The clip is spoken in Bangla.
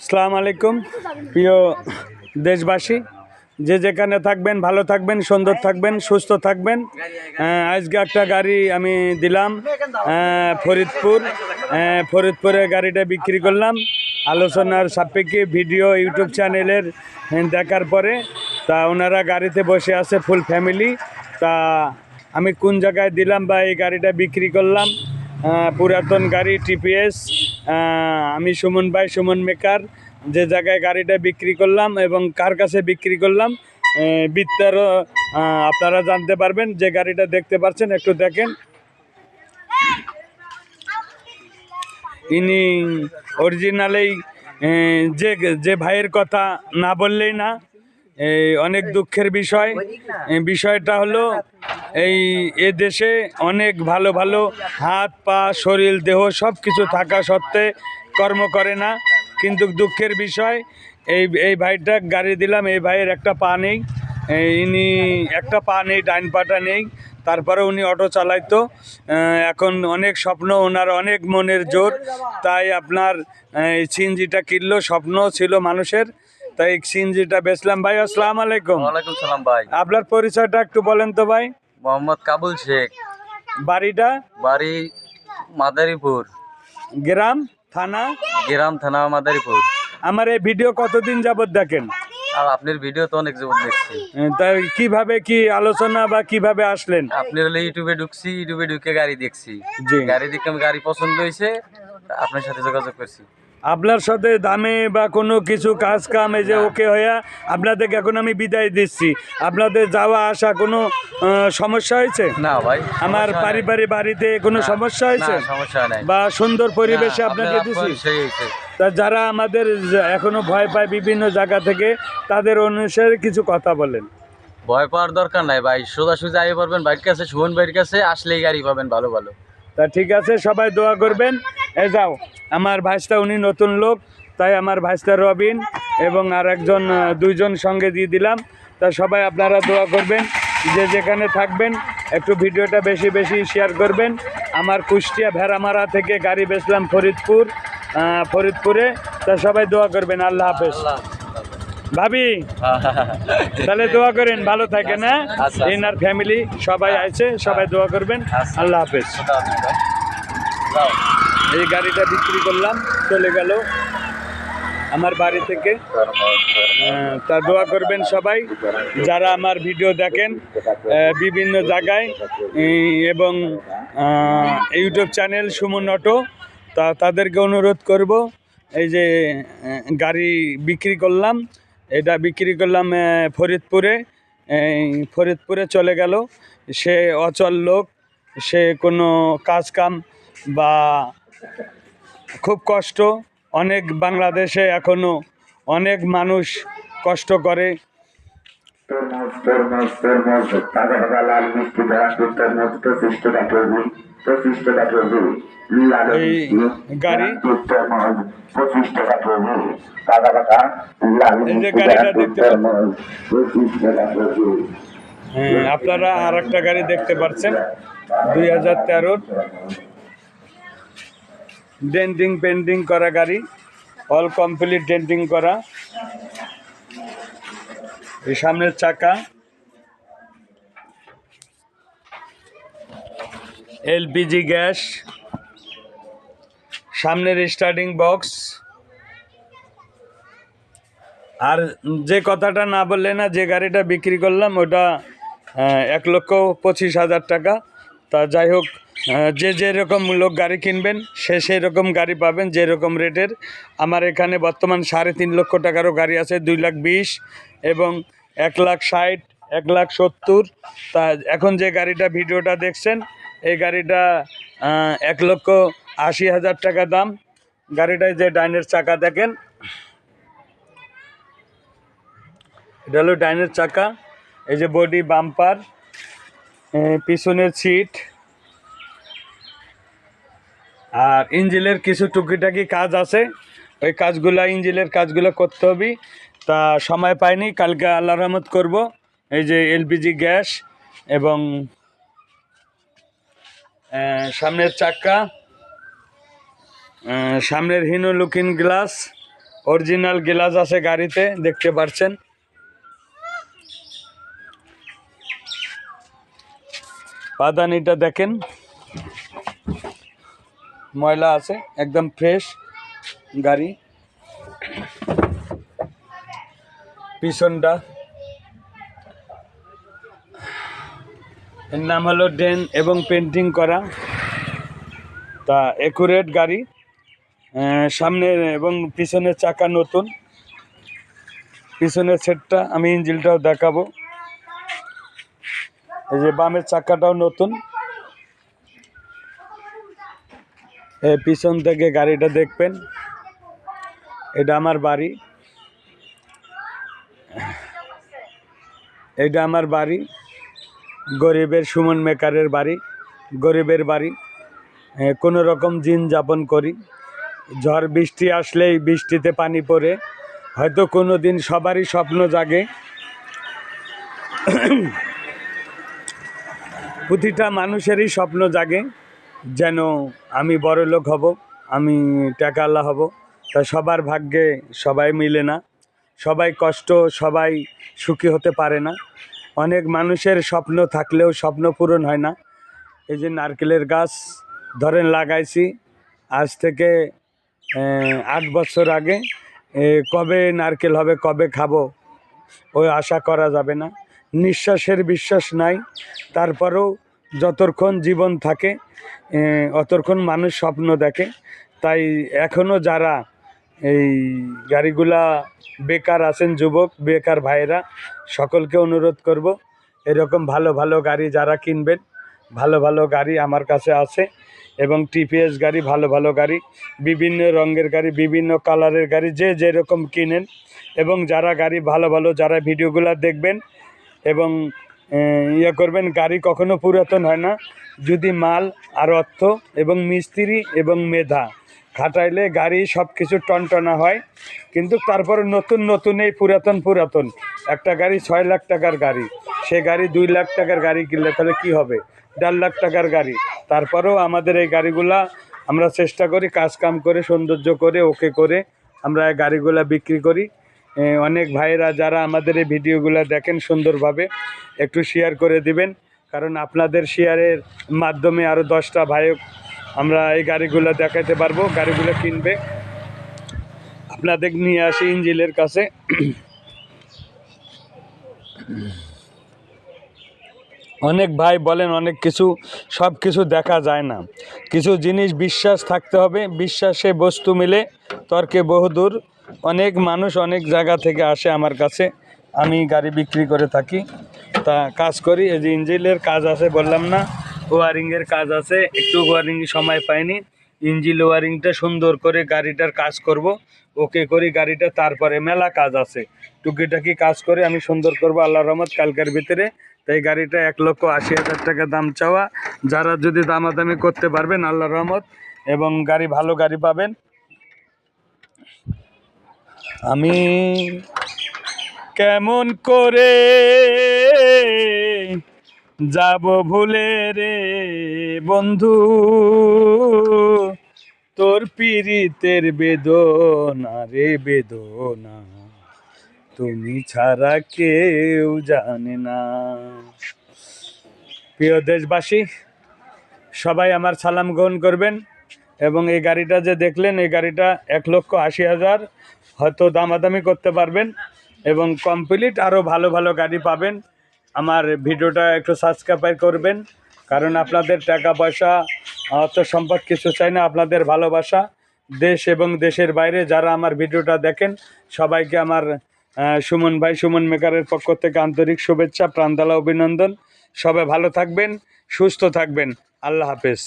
সালাম আলাইকুম। প্রিয় দেশবাসী, যে যেখানে থাকবেন, ভালো থাকবেন, সুন্দর থাকবেন, সুস্থ থাকবেন। আজকে একটা গাড়ি আমি দিলাম ফরিদপুর। ফরিদপুরে গাড়িটা বিক্রি করলাম। আলোচনার সাপেক্ষে ভিডিও ইউটিউব চ্যানেলের দেখার পরে, তা ওনারা গাড়িতে বসে আছে ফুল ফ্যামিলি তা আমি কোন জায়গায় দিলাম বা এই গাড়িটা বিক্রি করলাম? পুরাতন গাড়ি টিপিএস আমি সুমন ভাই, সুমন মেকার, যে জায়গায় গাড়িটা বিক্রি করলাম এবং কার কাছে বিক্রি করলাম বিত্তারও আপনারা জানতে পারবেন, যে গাড়িটা দেখতে পাচ্ছেন, একটু দেখেন। ইনি অরিজিনালেই যে যে ভাইয়ের কথা না বললেই না অনেক দুঃখের বিষয়। বিষয়টা হলো এই এ দেশে অনেক ভালো ভালো হাত পা শরীর দেহ সব কিছু থাকা সত্ত্বে কর্ম করে না। কিন্তু দুঃখের বিষয় এই এই ভাইটা গাড়ি দিলাম এই ভাইয়ের একটা পা নেই। ইনি একটা পা নেই ডাইন পাটা নেই। তারপরে উনি অটো চালাইতো। এখন অনেক স্বপ্ন ওনার অনেক মনের জোর। তাই আপনার এই সিনজিটা কিনলো স্বপ্ন ছিল মানুষের। তাই সিনজিটা বেচলাম। ভাই আসসালাম আলাইকুম। সালাম ভাই। আপনার পরিচয়টা একটু বলেন তো ভাই। মোহাম্মদ কাবুল শেখ। বাড়িটা? বাড়ি মাদারীপুর। গ্রাম থানা? গ্রাম থানা মাদারীপুর। আমার এই ভিডিও কতদিন যাবত দেখেন? আর আপনার ভিডিও তো অনেক জীবন দেখছি। আহ, তাই কীভাবে কি আলোচনা বা কীভাবে আসলেন? আপনি হলে ইউটিউবে ঢুকছি ইউটিউবে ঢুকে গাড়ি দেখছি। জি। গাড়ি দেখে গাড়ি পছন্দ হয়েছে তা আপনার সাথে যোগাযোগ করছি। আপনার সাথে দামে বা কোনো কিছু কাজ কাম এই যে ওকে হইয়া আপনাদেরকে এখন আমি বিদায় দিচ্ছি। আপনাদের যাওয়া আসা কোনো সমস্যা হয়েছে? না ভাই আমার পারিবারিক বাড়িতে কোনো সমস্যা হয়েছে? সমস্যা নাই। বা সুন্দর পরিবেশে আপনাকে হয়েছে। তা যারা আমাদের এখনও ভয় পায় বিভিন্ন জায়গা থেকে তাদের অনুসারে কিছু কথা বলেন। ভয় পাওয়ার দরকার নাই ভাই। সোজাসুজি আইয়ে পারবেন বাইর কাছে সুমন ভাইয়ের কাছে আসলেই গাড়ি পাবেন ভালো ভালো। তা ঠিক আছে, সবাই দোয়া করবেন। এ যাও, আমার ভাইসটা উনি নতুন লোক, তাই আমার ভাইসটা রবিন এবং আর একজন দুইজন সঙ্গে দিয়ে দিলাম। তা সবাই আপনারা দোয়া করবেন, যে যেখানে থাকবেন, একটু ভিডিওটা বেশি বেশি শেয়ার করবেন। আমার কুষ্টিয়া ভেড়ামারা থেকে গাড়ি বেচলাম ফরিদপুর ফরিদপুরে। তা সবাই দোয়া করবেন, আল্লাহ হাফেজ। ভাবি তাহলে দোয়া করেন ভালো থাকেন হ্যাঁ? আচ্ছা। এনার ফ্যামিলি সবাই আছে সবাই দোয়া করবেন। আচ্ছা। আল্লাহ হাফেজ। এই গাড়িটা বিক্রি করলাম চলে গেল আমার বাড়ি থেকে। আহ, তা দোয়া করবেন সবাই যারা আমার ভিডিও দেখেন বিভিন্ন জায়গায় এবং ইউটিউব চ্যানেল সুমন অটো তা তাদেরকে অনুরোধ করব এই যে গাড়ি বিক্রি করলাম এটা বিক্রি করলাম ফরিদপুরে। ফরিদপুরে চলে গেল। সে অচল লোক, সে কোনো কাজকাম বা খুব কষ্ট। অনেক বাংলাদেশে এখনও অনেক মানুষ কষ্ট করে। তরমুজ তরমুজ তাজা তাজা লাল মিষ্টি ধরাসপুর তরমুজ পঁচিশ টাকা কেজি পঁচিশ টাকা কেজি লাল গাড়ি? তরমুজ পঁচিশ টাকা কেজি তাজা তাজা লাল মিষ্টি গাড়িটা ধরাসপুর দেখতে পাচ্ছেন। তরমুজ পঁচিশ টাকা কেজি হ্যাঁ, আপনারা আর একটা গাড়ি দেখতে পাচ্ছেন দুই হাজার তেরোর ডেন্টিং পেন্টিং করা গাড়ি অল কমপ্লিট ডেন্টিং করা এই সামনের চাকা এলপিজি গ্যাস, সামনের স্টার্টিং বক্স আর যে কথাটা না বললে না, যে গাড়িটা বিক্রি করলাম, ওটা এক লক্ষ পঁচিশ হাজার টাকা। তা যাই হোক যে যেরকম লোক গাড়ি কিনবেন, সে সেই রকম গাড়ি পাবেন, যেরকম রেটের। আমার এখানে বর্তমান সাড়ে তিন লক্ষ টাকারও গাড়ি আছে, দুই লাখ বিশ এবং এক লাখ ষাট, এক লাখ সত্তর। তা এখন যে গাড়িটা ভিডিওটা দেখছেন এই গাড়িটা এক লক্ষ আশি হাজার টাকা দাম। গাড়িটায় যে ডাইনের চাকা দেখেন, এটা হলো ডাইনের চাকা। এই যে বডি বাম্পার পিছনের সিট। আর ইঞ্জিলের কিছু টুকিটাকি কাজ আছে। ওই কাজগুলা ইঞ্জিলের কাজগুলো করতে হবে। তা সময় পাইনি, কালকে আল্লাহ রহমত করব। এই যে এলপিজি গ্যাস এবং সামনের চাক্কা সামনের হিনো লুকিং গ্লাস, অরিজিনাল গ্লাস আছে গাড়িতে, দেখতে পাচ্ছেন পাদানিটা দেখেন। ময়লা আছে, একদম ফ্রেশ গাড়ি। পিছনটা এর নাম হলো ডেন এবং পেন্টিং করা। তা একুরেট গাড়ি। আহ, সামনের এবং পিছনের চাকা নতুন। পিছনের সেটটা আমি ইঞ্জিনটাও দেখাবো। এই যে বামের চাকাটাও নতুন। পিছন থেকে গাড়িটা দেখবেন। এটা আমার বাড়ি। এটা আমার বাড়ি। গরিবের সুমন মেকারের বাড়ি, গরিবের বাড়ি কোনো রকম দিন যাপন করি। ঝড় বৃষ্টি আসলেই বৃষ্টিতে পানি পড়ে। হয়তো কোনো দিন সবারই স্বপ্ন জাগে। প্রতিটা মানুষেরই স্বপ্ন জাগে যেন আমি বড় লোক হব, আমি টাকাওয়ালা হব। তা সবার ভাগ্যে সবাই মিলে না। সবাই কষ্ট, সবাই সুখী হতে পারে না। অনেক মানুষের স্বপ্ন থাকলেও স্বপ্ন পূরণ হয় না। এই যে নারকেলের গাছ ধরেন লাগাইছি, আজ থেকে আট বছর আগে কবে নারকেল হবে, কবে খাব ওই আশা করা যাবে না। নিঃশ্বাসের বিশ্বাস নাই, তারপরেও যতক্ষণ জীবন থাকে অতক্ষণ মানুষ স্বপ্ন দেখে। তাই এখনও যারা এই গাড়িগুলা বেকার আছেন যুবক, বেকার ভাইয়েরা, সকলকে অনুরোধ করব, এরকম ভালো ভালো গাড়ি যারা কিনবেন, ভালো ভালো গাড়ি আমার কাছে আছে এবং টিপিএস গাড়ি, ভালো ভালো গাড়ি, বিভিন্ন রঙের গাড়ি, বিভিন্ন কালারের গাড়ি, যে যেরকম কিনেন এবং যারা গাড়ি ভালো ভালো যারা ভিডিওগুলো দেখবেন এবং ইয়ে করবেন, গাড়ি কখনো পুরাতন হয় না। যদি মাল আর অর্থ এবং মিস্ত্রি এবং মেধা খাটাইলে গাড়ি সব কিছু টনটনা হয়। কিন্তু তারপরে নতুন নতুন এই পুরাতন পুরাতন একটা গাড়ি ছয় লাখ টাকার গাড়ি। সে গাড়ি দুই লাখ টাকার গাড়ি কিনলে তাহলে কি হবে? দেড় লাখ টাকার গাড়ি। তারপরেও আমাদের এই গাড়িগুলা আমরা চেষ্টা করি, কাজ কাম করে, সৌন্দর্য করে, ওকে করে আমরা এই গাড়িগুলা বিক্রি করি। অনেক ভাইয়েরা যারা আমাদের এই ভিডিওগুলো দেখেন সুন্দরভাবে, একটু শেয়ার করে দিবেন। কারণ আপনাদের শেয়ারের মাধ্যমে আরও দশটা ভাইক আমরা এই গাড়িগুলো দেখাতে পারব, গাড়িগুলো কিনবে। আপনাদের নিয়ে আসি ইঞ্জিলের কাছে। অনেক ভাই বলেন, অনেক কিছু, সব কিছু দেখা যায় না। কিছু জিনিস বিশ্বাস থাকতে হবে, বিশ্বাসে বস্তু মিলে তর্কে বহুদূর। অনেক মানুষ অনেক জায়গা থেকে আসে আমার কাছে। আমি গাড়ি বিক্রি করে থাকি। তা কাজ করি, এই যে ইঞ্জিলের কাজ আছে বললাম না ওয়ারিংয়ের কাজ আছে, একটু ওয়ারিং সময় পাইনি। ইঞ্জিল ওয়ারিংটা সুন্দর করে গাড়িটার কাজ করব ওকে করি গাড়িটা, তারপরে মেলা কাজ আছে। টুকিটাকি কাজ করে আমি সুন্দর করব, আল্লাহ রহমত, কালকার ভিতরে। তাই গাড়িটা এক লক্ষ আশি হাজার টাকা দাম চাওয়া। যারা যদি দামাদামি করতে পারবেন, আল্লাহ রহমত, এবং গাড়ি ভালো গাড়ি পাবেন। আমি কেমন করে যাব ভুলে রে বন্ধু। তোর পীড়িতের বেদনা রে বেদনা, তুমি ছাড়া কেউ জানে না। প্রিয় দেশবাসী, সবাই আমার সালাম গ্রহণ করবেন এবং এই গাড়িটা যে দেখলেন, এই গাড়িটা এক লক্ষ আশি হাজার হয়তো দামাদামি করতে পারবেন এবং কমপ্লিট আরও ভালো ভালো গাড়ি পাবেন। আমার ভিডিওটা একটু সাবস্ক্রাইব করবেন, কারণ আপনাদের টাকা পয়সা, অর্থ সম্পদ কিছু চাই না, আপনাদের ভালোবাসা, দেশ এবং দেশের বাইরে যারা আমার ভিডিওটা দেখেন, সবাইকে আমার সুমন ভাই, সুমন মেকারের পক্ষ থেকে আন্তরিক শুভেচ্ছা, প্রাণদালা, অভিনন্দন। সবাই ভালো থাকবেন, সুস্থ থাকবেন। আল্লাহ হাফেজ।